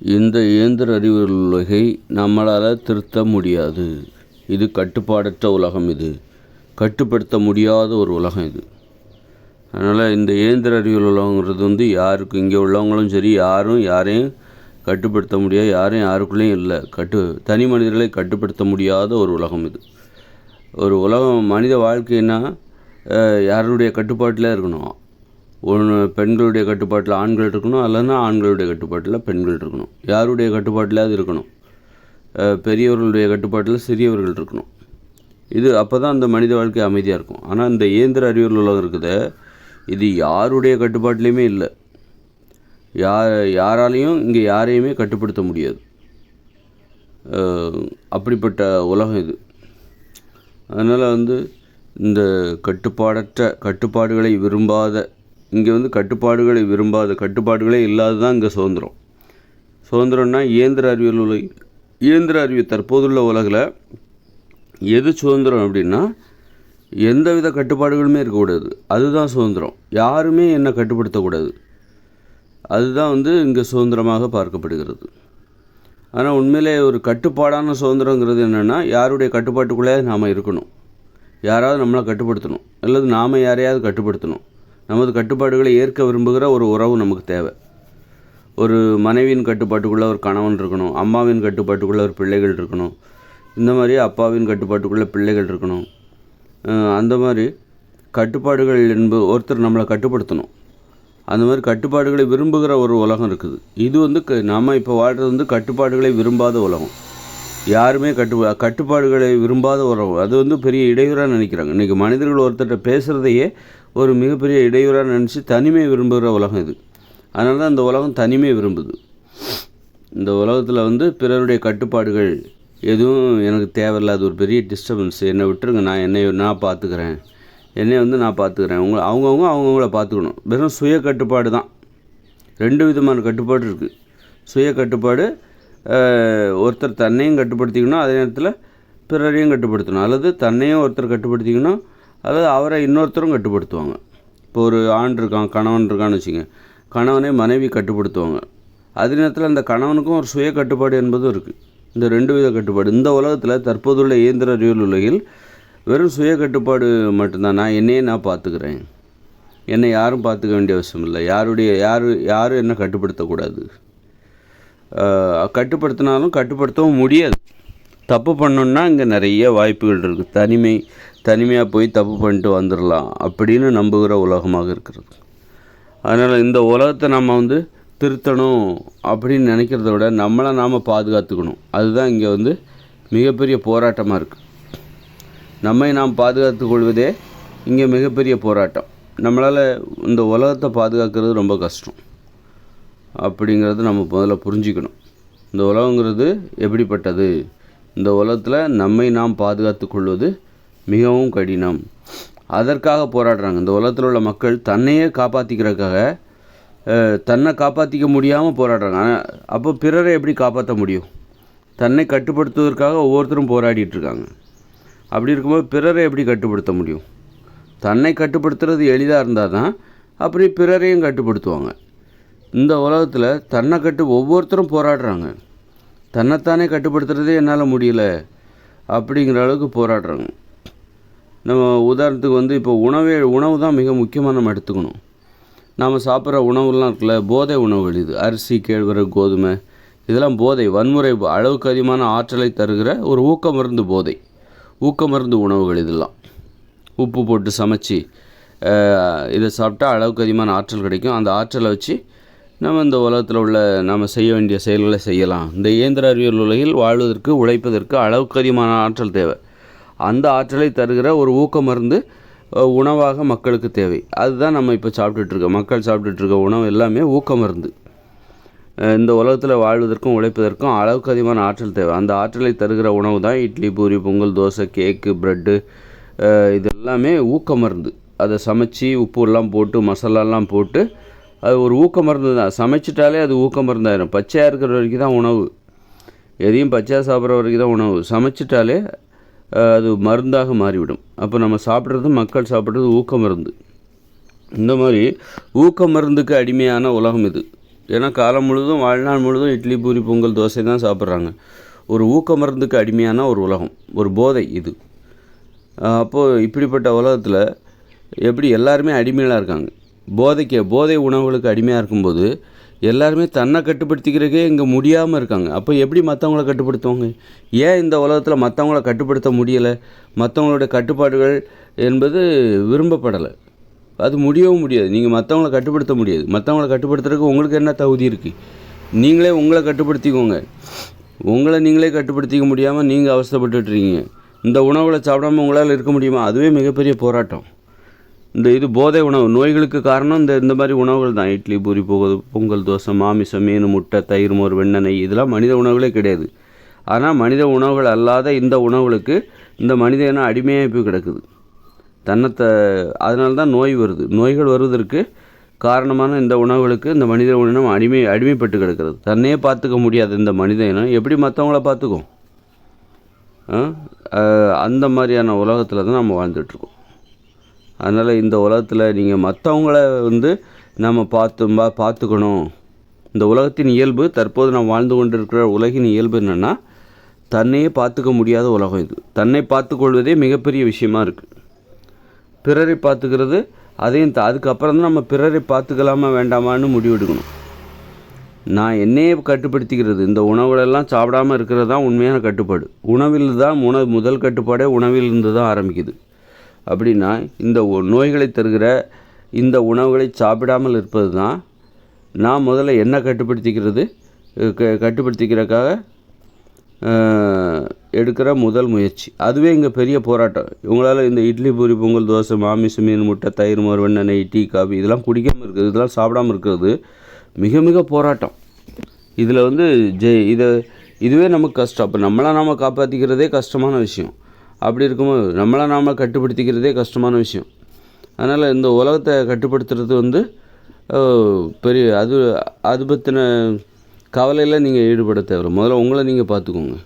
இந்த இயந்திர அறிவு உலகை நம்மளால் திருத்த முடியாது. இது கட்டுப்பாடற்ற உலகம் இது. கட்டுப்படுத்த முடியாத ஒரு உலகம் இது. அதனால் இந்த இயந்திர அறிவியல் உலகங்கிறது வந்து யாருக்கும் இங்கே உள்ளவங்களும் சரி யாரும் யாரையும் கட்டுப்படுத்த முடியாது யாரும் யாருக்குள்ளேயும் இல்லை. கட்டு தனி மனிதர்களை கட்டுப்படுத்த முடியாத ஒரு உலகம் இது. ஒரு உலகம் மனித வாழ்க்கைன்னா யாருடைய கட்டுப்பாட்டில் இருக்கணும்? ஒன்று பெண்களுடைய கட்டுப்பாட்டில் ஆண்கள் இருக்கணும் அல்லனா ஆண்களுடைய கட்டுப்பாட்டில் பெண்கள் இருக்கணும். யாருடைய கட்டுப்பாட்டிலாவது இருக்கணும். பெரியவர்களுடைய கட்டுப்பாட்டில் சிறியவர்கள் இருக்கணும். இது அப்போ தான் அந்த மனித வாழ்க்கை அமைதியாக இருக்கும். ஆனால் இந்த இயந்திர அறிவியல் உலகம் இருக்குது. இது யாருடைய கட்டுப்பாட்டிலையுமே இல்லை. யார் யாராலையும் இங்கே யாரையுமே கட்டுப்படுத்த முடியாது. அப்படிப்பட்ட உலகம் இது. அதனால் வந்து இந்த கட்டுப்பாடற்ற கட்டுப்பாடுகளை விரும்பாத இங்கே வந்து கட்டுப்பாடுகளை விரும்பாத கட்டுப்பாடுகளே இல்லாத தான் இங்கே சுதந்திரம். சுதந்திரம்னா இயந்திர அறிவியல் உலக இயந்திர அறிவு தற்போதுள்ள உலகில் எது சுதந்திரம் அப்படின்னா எந்தவித கட்டுப்பாடுகளுமே இருக்கக்கூடாது. அதுதான் சுதந்திரம். யாருமே என்னை கட்டுப்படுத்தக்கூடாது. அதுதான் வந்து இங்கே சுதந்திரமாக பார்க்கப்படுகிறது. ஆனால் உண்மையிலே ஒரு கட்டுப்பாடான சுதந்திரங்கிறது என்னென்னா யாருடைய கட்டுப்பாட்டுக்குள்ளே நாம் இருக்கணும். யாராவது நம்மளை கட்டுப்படுத்தணும். அல்லது நாம் யாரையாவது கட்டுப்படுத்தணும். நமது கட்டுப்பாடுகளை ஏற்க விரும்புகிற ஒரு உறவு நமக்கு தேவை. ஒரு மனைவியின் கட்டுப்பாட்டுக்குள்ளே ஒரு கணவன் இருக்கணும் அம்மாவின் கட்டுப்பாட்டுக்குள்ளே ஒரு பிள்ளைகள் இருக்கணும் இந்த மாதிரி அப்பாவின் கட்டுப்பாட்டுக்குள்ளே பிள்ளைகள் இருக்கணும். அந்த மாதிரி கட்டுப்பாடுகள் என்பது ஒருத்தர் நம்மளை கட்டுப்படுத்தணும். அந்த மாதிரி கட்டுப்பாடுகளை விரும்புகிற ஒரு உலகம் இருக்குது. இது வந்து க நம்ம இப்போ வாழ்கிறது வந்து கட்டுப்பாடுகளை விரும்பாத உலகம். யாருமே கட்டு கட்டுப்பாடுகளை விரும்பாத உறவு. அது வந்து பெரிய இடையூறாக நினைக்கிறாங்க. இன்றைக்கி மனிதர்கள் ஒருத்தர்கிட்ட பேசுகிறதையே ஒரு மிகப்பெரிய இடையூறாக நினச்சி தனிமை விரும்புகிற உலகம் இது. அதனால தான் இந்த உலகம் தனிமை விரும்புது. இந்த உலகத்தில் வந்து பிறருடைய கட்டுப்பாடுகள் எதுவும் எனக்கு தேவையில்லாத ஒரு பெரிய டிஸ்டர்பன்ஸ் என்னை விட்டுருங்க நான் என்னை நான் பார்த்துக்கிறேன். என்னை வந்து நான் பார்த்துக்கிறேன். உங்களை அவங்கவுங்க அவங்கவுங்கள பார்த்துக்கணும். வெறும் சுய கட்டுப்பாடு தான். ரெண்டு விதமான கட்டுப்பாடு இருக்குது சுய கட்டுப்பாடு ஒருத்தர் தன்னையும் கட்டுப்படுத்திக்கணும் அதே நேரத்தில் பிறரையும் கட்டுப்படுத்தணும். அல்லது தன்னையும் ஒருத்தர் கட்டுப்படுத்திக்கணும் அதாவது அவரை இன்னொருத்தரும் கட்டுப்படுத்துவாங்க. இப்போ ஒரு ஆண் இருக்கான் கணவன் இருக்கான்னு வச்சுங்க கணவனை மனைவி கட்டுப்படுத்துவாங்க. அதே நேரத்தில் அந்த கணவனுக்கும் ஒரு சுய கட்டுப்பாடு என்பதும் இருக்குது இந்த ரெண்டு வித கட்டுப்பாடு. இந்த உலகத்தில் தற்போதுள்ள இயந்திர அறிவியல் உலகில் வெறும் சுய கட்டுப்பாடு மட்டும்தான். நான் என்னையே நான் பார்த்துக்கிறேன். என்னை யாரும் பார்த்துக்க வேண்டிய அவசியம் இல்லை. யாருடைய யார் யாரும் என்ன கட்டுப்படுத்தக்கூடாது? கட்டுப்படுத்தினாலும் கட்டுப்படுத்தவும் முடியாது. தப்பு பண்ணோன்னா இங்கே நிறைய வாய்ப்புகள் இருக்குது தனிமை தனிமையாக போய் தப்பு பண்ணிட்டு வந்துடலாம் அப்படின்னு நம்புகிற உலகமாக இருக்கிறது. அதனால் இந்த உலகத்தை நம்ம வந்து திருத்தணும் அப்படின்னு நினைக்கிறத விட நம்மளை நாம் பாதுகாத்துக்கணும். அதுதான் இங்கே வந்து மிகப்பெரிய போராட்டமாக இருக்குது நம்மை நாம் பாதுகாத்து கொள்வதே இங்கே மிகப்பெரிய போராட்டம். நம்மளால் இந்த உலகத்தை பாதுகாக்கிறது ரொம்ப கஷ்டம். அப்படிங்கிறத நம்ம முதல்ல புரிஞ்சுக்கணும். இந்த உலகங்கிறது எப்படிப்பட்டது? இந்த உலகத்தில் நம்மை நாம் பாதுகாத்து கொள்வது மிகவும் கடினம். அதற்காக போராடுறாங்க. இந்த உலகத்தில் உள்ள மக்கள் தன்னையே காப்பாற்றிக்கிறதுக்காக தன்னை காப்பாற்றிக்க முடியாமல் போராடுறாங்க. ஆனால் அப்போ பிறரை எப்படி காப்பாற்ற முடியும்? தன்னை கட்டுப்படுத்துவதற்காக ஒவ்வொருத்தரும் போராடிட்டுருக்காங்க. அப்படி இருக்கும்போது பிறரை எப்படி கட்டுப்படுத்த முடியும்? தன்னை கட்டுப்படுத்துறது எளிதாக இருந்தால் தான் அப்படி பிறரையும் கட்டுப்படுத்துவாங்க. இந்த உலகத்தில் தன்னை கட்டு ஒவ்வொருத்தரும் போராடுறாங்க. தன்னைத்தானே கட்டுப்படுத்துறதே என்னால் முடியல அப்படிங்கிற அளவுக்கு போராடுறாங்க. நம்ம உதாரணத்துக்கு வந்து இப்போ உணவே உணவு தான் மிக முக்கியமாக நம்ம எடுத்துக்கணும். நாம் சாப்பிட்ற உணவுலாம் இருக்குல்ல போதை உணவுகள் இது அரிசி கேழ்வரகு கோதுமை இதெல்லாம் போதை. வன்முறை அளவுக்கு அதிகமான ஆற்றலை தருகிற ஒரு ஊக்க மருந்து போதை. ஊக்க மருந்து உணவுகள் இதெல்லாம். உப்பு போட்டு சமைச்சு இதை சாப்பிட்டா அளவுக்கு அதிகமான ஆற்றல் கிடைக்கும். அந்த ஆற்றலை வச்சு நம்ம இந்த உலகத்தில் உள்ள நம்ம செய்ய வேண்டிய செயல்களை செய்யலாம். இந்த இயந்திர அறிவியல் உலகில் வாழ்வதற்கு உழைப்பதற்கு அளவுக்கு அதிகமான ஆற்றல் தேவை. அந்த ஆற்றலை தருகிற ஒரு ஊக்க மருந்து உணவாக மக்களுக்கு தேவை. அதுதான் நம்ம இப்போ சாப்பிட்டுட்டு இருக்கோம். மக்கள் சாப்பிட்டுட்டு இருக்க உணவு எல்லாமே ஊக்க மருந்து இந்த உலகத்தில் வாழ்வதற்கும் உழைப்பதற்கும் அளவுக்கு அதிகமான ஆற்றல் தேவை. அந்த ஆற்றலை தருகிற உணவு தான் இட்லி பூரி பொங்கல் தோசை கேக்கு ப்ரெட்டு இது எல்லாமே ஊக்க மருந்து அதை சமைச்சி உப்பு எல்லாம் போட்டு மசாலாலாம் போட்டு அது ஒரு ஊக்க மருந்து தான் சமைச்சிட்டாலே அது ஊக்க மருந்தாயிரும் பச்சையாக இருக்கிற வரைக்கும் தான் உணவு. எதையும் பச்சையாக சாப்பிட்ற வரைக்கும் தான் உணவு. சமைச்சிட்டாலே அது மருந்தாக மாறிவிடும். அப்போ நம்ம சாப்பிட்றது மக்கள் சாப்பிட்றது ஊக்க மருந்து. இந்த மாதிரி ஊக்க மருந்துக்கு அடிமையான உலகம் இது. ஏன்னா காலம் முழுதும் வாழ்நாள் முழுதும் இட்லி பூரி பொங்கல் தோசை தான் சாப்பிட்றாங்க. ஒரு ஊக்க மருந்துக்கு அடிமையான ஒரு உலகம் ஒரு போதை இது. அப்போது இப்படிப்பட்ட உலகத்தில் எப்படி எல்லாருமே அடிமையாக இருக்காங்க? போதைக்கு போதை உணவுகளுக்கு அடிமையாக இருக்கும்போது எல்லாருமே தன்னை கட்டுப்படுத்திக்கிறதுக்கே இங்கே முடியாமல் இருக்காங்க. அப்போ எப்படி மற்றவங்கள கட்டுப்படுத்துவாங்க? ஏன் இந்த உலகத்தில் மற்றவங்கள கட்டுப்படுத்த முடியலை? மற்றவங்களோட கட்டுப்பாடுகள் என்பது விரும்பப்படலை. அது முடியவும் முடியாது. நீங்கள் மற்றவங்கள கட்டுப்படுத்த முடியாது. மற்றவங்கள கட்டுப்படுத்துறதுக்கு உங்களுக்கு என்ன தகுதி இருக்குது நீங்களே உங்களை கட்டுப்படுத்திக்கோங்க. உங்களை நீங்களே கட்டுப்படுத்திக்க முடியாமல் நீங்கள் அவஸ்தைப்பட்டுட்ருக்கீங்க இந்த உணவுகளை சாப்பிடாம உங்களால் இருக்க முடியுமா? அதுவே மிகப்பெரிய போராட்டம். இந்த இது போதை உணவு நோய்களுக்கு காரணம் இந்த இந்த மாதிரி உணவுகள் தான். இட்லி பூரி போகுது பொங்கல் தோசை மாமிசம் மீன் முட்டை தயிர் மோர் வெண்ணெய் இதெல்லாம் மனித உணவுகளே கிடையாது. ஆனால் மனித உணவுகள் அல்லாத இந்த உணவுகளுக்கு இந்த மனித இனம் அடிமையாக போய் கிடக்குது. தன்னத்தை அதனால தான் நோய் வருது. நோய்கள் வருவதற்கு காரணமான இந்த உணவுகளுக்கு இந்த மனித இனம் அடிமை அடிமைப்பட்டு கிடக்கிறது. தன்னையே பார்த்துக்க முடியாது இந்த மனித இனம் எப்படி மற்றவங்கள பார்த்துக்கும்? அந்த மாதிரியான உலகத்தில் தான் நம்ம வாழ்ந்துட்டுருக்கோம் அதனால் இந்த உலகத்தில் நீங்கள் மற்றவங்கள வந்து நம்ம பார்த்து பா பார்த்துக்கணும். இந்த உலகத்தின் இயல்பு தற்போது நாம் வாழ்ந்து கொண்டிருக்கிற உலகின் இயல்பு என்னென்னா தன்னையே பார்த்துக்க முடியாத உலகம் இது. தன்னை பார்த்துக்கொள்வதே மிகப்பெரிய விஷயமா இருக்குது பிறரை பார்த்துக்கிறது அதையும் அதுக்கப்புறம் தான் நம்ம பிறரை பார்த்துக்கலாமா வேண்டாமான்னு முடிவெடுக்கணும். நான் என்னையே கட்டுப்படுத்திக்கிறது இந்த உணவுகளெல்லாம் சாப்பிடாம இருக்கிறது தான் உண்மையான கட்டுப்பாடு. உணவில் தான் உணவு முதல் கட்டுப்பாடே உணவில் இருந்து தான் ஆரம்பிக்குது. அப்படின்னா இந்த நோய்களை தருகிற இந்த உணவுகளை சாப்பிடாமல் இருப்பது தான் நான் முதல்ல என்ன கட்டுப்படுத்திக்கிறது? க கட்டுப்படுத்திக்கிறதுக்காக எடுக்கிற முதல் முயற்சி. அதுவே இங்கே பெரிய போராட்டம். இவங்களால் இந்த இட்லி பூரி பொங்கல் தோசை மாமிசம் மீன் முட்டை தயிர் மோர் வெண்ணெய் டீ காபி இதெல்லாம் குடிக்காமல் இருக்குது இதெல்லாம் சாப்பிடாமல் இருக்கிறது மிக மிக போராட்டம். இதில் வந்து ஜெய் இதை இதுவே நமக்கு கஷ்டம். அப்போ நம்மளாக நாம் காப்பாற்றிக்கிறதே கஷ்டமான விஷயம். அப்படி இருக்கும்போது நம்மளை நாம் கட்டுப்படுத்திக்கிறதே கஷ்டமான விஷயம். அதனால் இந்த உலகத்தை கட்டுப்படுத்துறது வந்து பெரிய அது அது பற்றின கவலையில் நீங்கள் ஈடுபட தேவை முதல்ல உங்களை நீங்கள் பார்த்துக்கோங்க.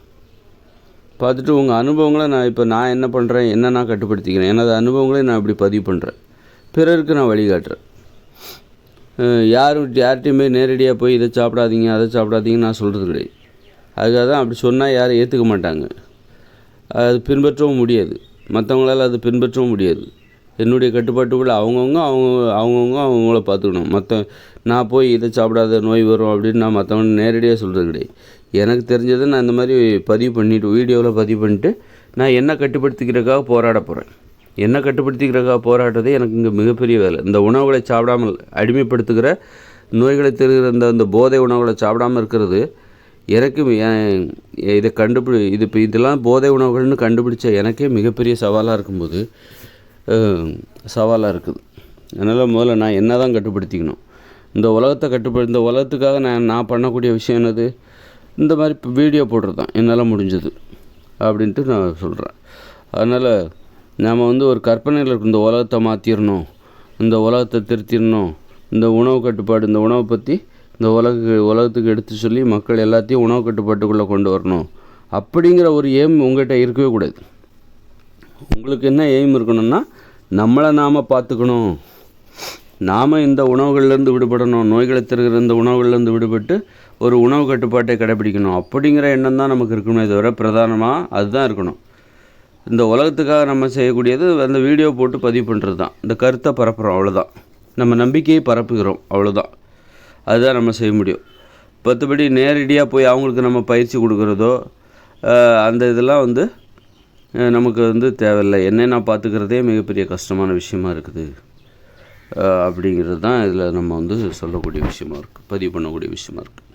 பார்த்துட்டு உங்கள் அனுபவங்களை நான் இப்போ நான் என்ன பண்ணுறேன் என்ன நான் கட்டுப்படுத்திக்கிறேன் எனது அனுபவங்களை நான் இப்படி பதிவு பண்ணுறேன் பிறருக்கு நான் வழிகாட்டுறேன். அஹ் யாரும் யார்கிட்டையுமே நேரடியாக போய் இதை சாப்பிடாதீங்க அதை சாப்பிடாதீங்கன்னு நான் சொல்கிறது கிடையாது. அதுக்காக தான் அப்படி சொன்னால் யாரும் ஏற்றுக்க மாட்டாங்க. அது பின்பற்றவும் முடியாது. மற்றவங்களால் அது பின்பற்றவும் முடியாது. என்னுடைய கட்டுப்பாட்டுக்குள்ள அவங்கவுங்க அவங்க அவங்கவுங்க அவங்கள பார்த்துக்கணும் மற்ற நான் போய் இதை சாப்பிடாத நோய் வரும் அப்படின்னு நான் மற்றவங்க நேரடியாக சொல்கிறது கிடையாது. எனக்கு தெரிஞ்சதை நான் இந்த மாதிரி பதிவு பண்ணிவிட்டு வீடியோவில் பதிவு பண்ணிட்டு நான் என்ன கட்டுப்படுத்திக்கிறதுக்காக போராட போகிறேன் என்ன கட்டுப்படுத்திக்கிறதுக்காக போராடுறதே எனக்கு இங்கே மிகப்பெரிய வேலை. இந்த உணவுகளை சாப்பிடாமல் அடிமைப்படுத்துகிற நோய்களை தெரிகிற இந்த அந்த போதை உணவுகளை சாப்பிடாமல் இருக்கிறது எனக்கு இதை கண்டுபிடி இது இப்போ இதெல்லாம் போதை உணவுகள்னு கண்டுபிடிச்ச எனக்கே மிகப்பெரிய சவாலாக இருக்கும்போது சவாலாக இருக்குது. அதனால் முதல்ல நான் என்ன தான் கட்டுப்படுத்திக்கணும்? இந்த உலகத்தை கட்டுப்படு இந்த உலகத்துக்காக நான் நான் பண்ணக்கூடிய விஷயம் என்னது? இந்த மாதிரி இப்போ வீடியோ போடுறது தான் என்னால் முடிஞ்சது. அப்படின்ட்டு நான் சொல்கிறேன் அதனால் நாம் வந்து ஒரு கற்பனையில் இருக்கும் இந்த உலகத்தை மாற்றிடணும் இந்த உலகத்தை திருத்திடணும் இந்த உணவு கட்டுப்பாடு இந்த உணவை பற்றி இந்த உலக உலகத்துக்கு எடுத்து சொல்லி மக்கள் எல்லாத்தையும் உணவு கட்டுப்பாட்டுக்குள்ளே கொண்டு வரணும். அப்படிங்கிற ஒரு எய்ம் உங்கள்கிட்ட இருக்கவே கூடாது. உங்களுக்கு என்ன எய்ம் இருக்கணும்னா நம்மளை நாம் பார்த்துக்கணும். நாம் இந்த உணவுகள்லேருந்து விடுபடணும். நோய்களை தருகிற இந்த உணவுகள்லேருந்து விடுபட்டு ஒரு உணவு கட்டுப்பாட்டை கடைபிடிக்கணும். அப்படிங்கிற எண்ணம் தான் நமக்கு இருக்கணுமே தவிர பிரதானமாக அதுதான் இருக்கணும். இந்த உலகத்துக்காக நம்ம செய்யக்கூடியது அந்த வீடியோ போட்டு பதிவு பண்ணுறது தான் இந்த கருத்தை பரப்புகிறோம் அவ்வளோதான் நம்ம நம்பிக்கையை பரப்புகிறோம் அவ்வளோதான் அதுதான் நம்ம செய்ய முடியும். மற்றபடி நேரடியாக போய் அவங்களுக்கு நம்ம பயிற்சி கொடுக்குறதோ அந்த இதெல்லாம் வந்து நமக்கு வந்து தேவையில்லை. என்னை நான் பார்த்துக்கிறதே மிகப்பெரிய கஷ்டமான விஷயமா இருக்குது. அப்படிங்கிறது தான் இதில் நம்ம வந்து சொல்லக்கூடிய விஷயமா இருக்குது பதிவு பண்ணக்கூடிய விஷயமா இருக்குது